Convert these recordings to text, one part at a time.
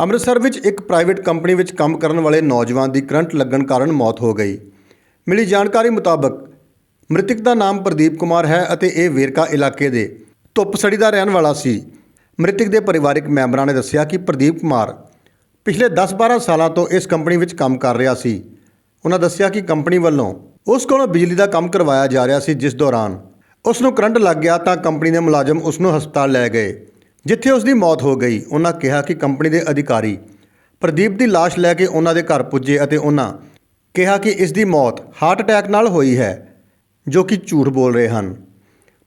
ਅੰਮ੍ਰਿਤਸਰ ਵਿੱਚ ਇੱਕ private company ਵਿੱਚ ਕੰਮ ਕਰਨ ਵਾਲੇ ਨੌਜਵਾਨ ਦੀ ਕਰੰਟ ਲੱਗਣ ਕਾਰਨ ਮੌਤ ਹੋ ਗਈ। ਮਿਲੀ ਜਾਣਕਾਰੀ ਮੁਤਾਬਕ ਮ੍ਰਿਤਕ ਦਾ ਨਾਮ ਪ੍ਰਦੀਪ ਕੁਮਾਰ ਹੈ ਅਤੇ ਇਹ ਵੇਰਕਾ ਇਲਾਕੇ ਦੇ ਧੁੱਪਸੜੀ ਦਾ ਰਹਿਣ ਵਾਲਾ ਸੀ। ਮ੍ਰਿਤਕ ਦੇ ਪਰਿਵਾਰਕ ਮੈਂਬਰਾਂ ਨੇ ਦੱਸਿਆ ਕਿ ਪ੍ਰਦੀਪ ਕੁਮਾਰ ਪਿਛਲੇ 10-12 ਸਾਲਾਂ ਤੋਂ ਇਸ ਕੰਪਨੀ ਵਿੱਚ ਕੰਮ ਕਰ ਰਿਹਾ ਸੀ। ਉਹਨਾਂ ਦੱਸਿਆ ਕਿ ਕੰਪਨੀ ਵੱਲੋਂ ਉਸ ਕੋਲੋਂ ਬਿਜਲੀ ਦਾ ਕੰਮ ਕਰਵਾਇਆ ਜਾ ਰਿਹਾ ਸੀ ਜਿਸ ਦੌਰਾਨ ਉਸ ਨੂੰ ਕਰੰਟ ਲੱਗ ਗਿਆ ਤਾਂ ਕੰਪਨੀ ਦੇ ਮੁਲਾਜ਼ਮ ਉਸ ਨੂੰ ਹਸਪਤਾਲ ਲੈ ਗਏ। ਜਿੱਥੇ ਉਸ ਦੀ ਮੌਤ ਹੋ ਗਈ, ਉਹਨਾਂ ਕਿਹਾ ਕਿ ਕੰਪਨੀ ਦੇ ਅਧਿਕਾਰੀ ਪ੍ਰਦੀਪ ਦੀ ਲਾਸ਼ ਲੈ ਕੇ ਉਹਨਾਂ ਦੇ ਘਰ ਪੁੱਜੇ ਅਤੇ ਉਹਨਾਂ ਕਿਹਾ ਕਿ ਇਸ ਦੀ ਮੌਤ ਹਾਰਟ ਅਟੈਕ ਨਾਲ ਹੋਈ ਹੈ, ਜੋ ਕਿ ਝੂਠ ਬੋਲ ਰਹੇ ਹਨ।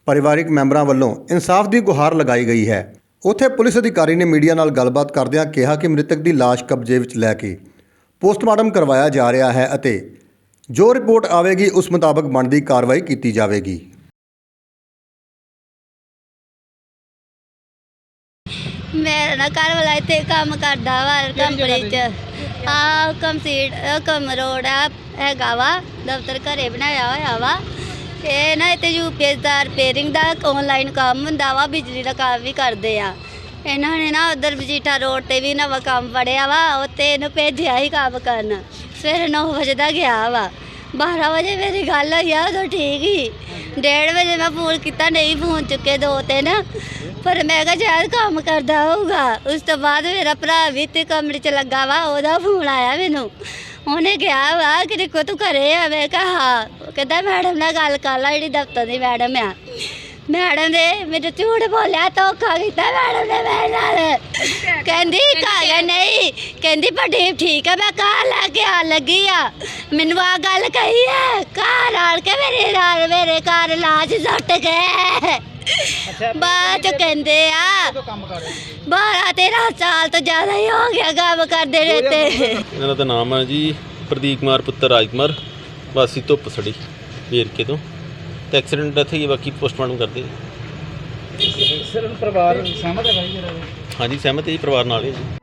ਪਰਿਵਾਰਿਕ ਮੈਂਬਰਾਂ ਵੱਲੋਂ ਇਨਸਾਫ ਦੀ ਗੁਹਾਰ ਲਗਾਈ ਗਈ ਹੈ। ਉੱਥੇ ਪੁਲਿਸ ਅਧਿਕਾਰੀ ਨੇ ਮੀਡੀਆ ਨਾਲ ਗੱਲਬਾਤ ਕਰਦਿਆਂ ਕਿਹਾ ਕਿ ਮ੍ਰਿਤਕ ਦੀ ਲਾਸ਼ ਕਬਜ਼ੇ ਵਿੱਚ ਲੈ ਕੇ ਪੋਸਟਮਾਰਟਮ ਕਰਵਾਇਆ ਜਾ ਰਿਹਾ ਹੈ ਅਤੇ ਜੋ ਰਿਪੋਰਟ ਆਵੇਗੀ, ਉਸ ਮੁਤਾਬਕ ਬਣਦੀ ਕਾਰਵਾਈ ਕੀਤੀ ਜਾਵੇਗੀ। ਮੇਰਾ ਨਾ ਘਰ ਵਾਲਾ ਇੱਥੇ ਕੰਮ ਕਰਦਾ ਵਾ ਕੰਪਨੀ ਚ। ਆ ਕੰਪਲੀਟ ਕਮ ਰੋਡ ਆ ਹੈਗਾ ਵਾ ਦਫ਼ਤਰ ਘਰੇ ਬਣਾਇਆ ਹੋਇਆ ਵਾ। ਇਹ ਨਾ ਇੱਥੇ ਯੂਪੀਐਸ ਦਾ ਰਿਪੇਅਰਿੰਗ ਦਾ ਆਨਲਾਈਨ ਕੰਮ ਹੁੰਦਾ ਵਾ ਬਿਜਲੀ ਦਾ ਕੰਮ ਵੀ ਕਰਦੇ ਆ। ਇਹਨਾਂ ਨੇ ਨਾ ਉਧਰ ਬਜੀਠਾ ਰੋਡ ਤੇ ਵੀ ਨਵਾਂ ਕੰਮ ਫੜਿਆ ਵਾ ਉੱਤੇ ਇਹਨੂੰ ਭੇਜਿਆ ਹੀ ਕੰਮ ਕਰਨ। ਸਵੇਰੇ 9 ਵਜੇ ਦਾ ਗਿਆ ਵਾ। 12 ਵਜੇ ਮੇਰੀ ਗੱਲ ਹੋਈ ਆ ਉਦੋਂ ਠੀਕ ਹੀ ਡੇਢ ਵਜੇ ਮੈਂ ਫੋਨ ਕੀਤਾ, ਨਹੀਂ ਫੋਨ ਚੁੱਕੇ ਦੋ ਤਿੰਨ। ਪਰ ਮੈਂ ਕਿਹਾ ਸ਼ਾਇਦ ਕੰਮ ਕਰਦਾ ਹੋਊਗਾ। ਉਸ ਤੋਂ ਬਾਅਦ ਮੇਰਾ ਭਰਾ ਵੀ ਤੇ ਕਮਰੇ 'ਚ ਲੱਗਾ ਵਾ, ਉਹਦਾ ਫੋਨ ਆਇਆ ਮੈਨੂੰ। ਉਹਨੇ ਕਿਹਾ ਵਾ ਕਿ ਦੇਖੋ ਤੂੰ ਘਰੇ ਆ। ਮੈਂ ਕਿਹਾ, ਹਾਂ। ਉਹ ਕਹਿੰਦਾ, ਮੈਡਮ ਨਾਲ ਗੱਲ ਕਰ ਲੈ, ਜਿਹੜੀ ਦਫ਼ਤਰ ਦੀ ਮੈਡਮ ਆ। ਮੈਡਮ ਨੇ ਮੇਰੇ ਝੂਠ ਬੋਲਿਆ ਧੋਖਾ ਕੀਤਾ ਮੈਡਮ ਨੇ ਮੇਰੇ ਨਾਲ। ਕਹਿੰਦੀ ਕਾਗਾ ਨਹੀਂ। ਕਹਿੰਦੀ ਪ੍ਰਦੀਪ ਠੀਕ ਹੈ ਮੈਂ ਘਰ ਲੈ ਕੇ ਆ ਲੱਗੀ ਆ। ਮੈਨੂੰ ਆ ਗੱਲ ਕਹੀ ਹੈ ਘਰ ਆਣ ਕੇ ਮੇਰੇ ਨਾਲ ਮੇਰੇ ਘਰ ਲਾਜ ਸੁੱਟ ਗਏ। ਬਾਅਦ ਚ ਕਹਿੰਦੇ ਆ 12 13 ਸਾਲ ਤੋਂ ਜ਼ਿਆਦਾ ਹੀ ਹੋ ਗਿਆ ਕੰਮ ਕਰਦੇ ਰਹੇ ਤੇ ਇਹਨਾਂ ਦਾ ਨਾਮ ਹੈ ਜੀ ਪ੍ਰਦੀਪ ਕੁਮਾਰ ਪੁੱਤਰ ਰਾਜਕੁਮਾਰ। ਵਾਸੀ ਧੁੱਪ ਸੜੀ ਵੇਰਕੇ ਤੋਂ। ਤੇ ਐਕਸੀਡੈਂਟ ਇੱਥੇ ਹੀ ਬਾਕੀ ਪੋਸਟਮਾਰਟਮ ਕਰਦੇ ਸਿਰਫ ਪਰਿਵਾਰ ਸਹਿਮਤ ਹੈ ਭਾਈ ਜਿਹੜਾ ਹਾਂਜੀ ਸਹਿਮਤ ਹੈ ਜੀ ਪਰਿਵਾਰ ਨਾਲ ਹੀ ਹੈ ਜੀ।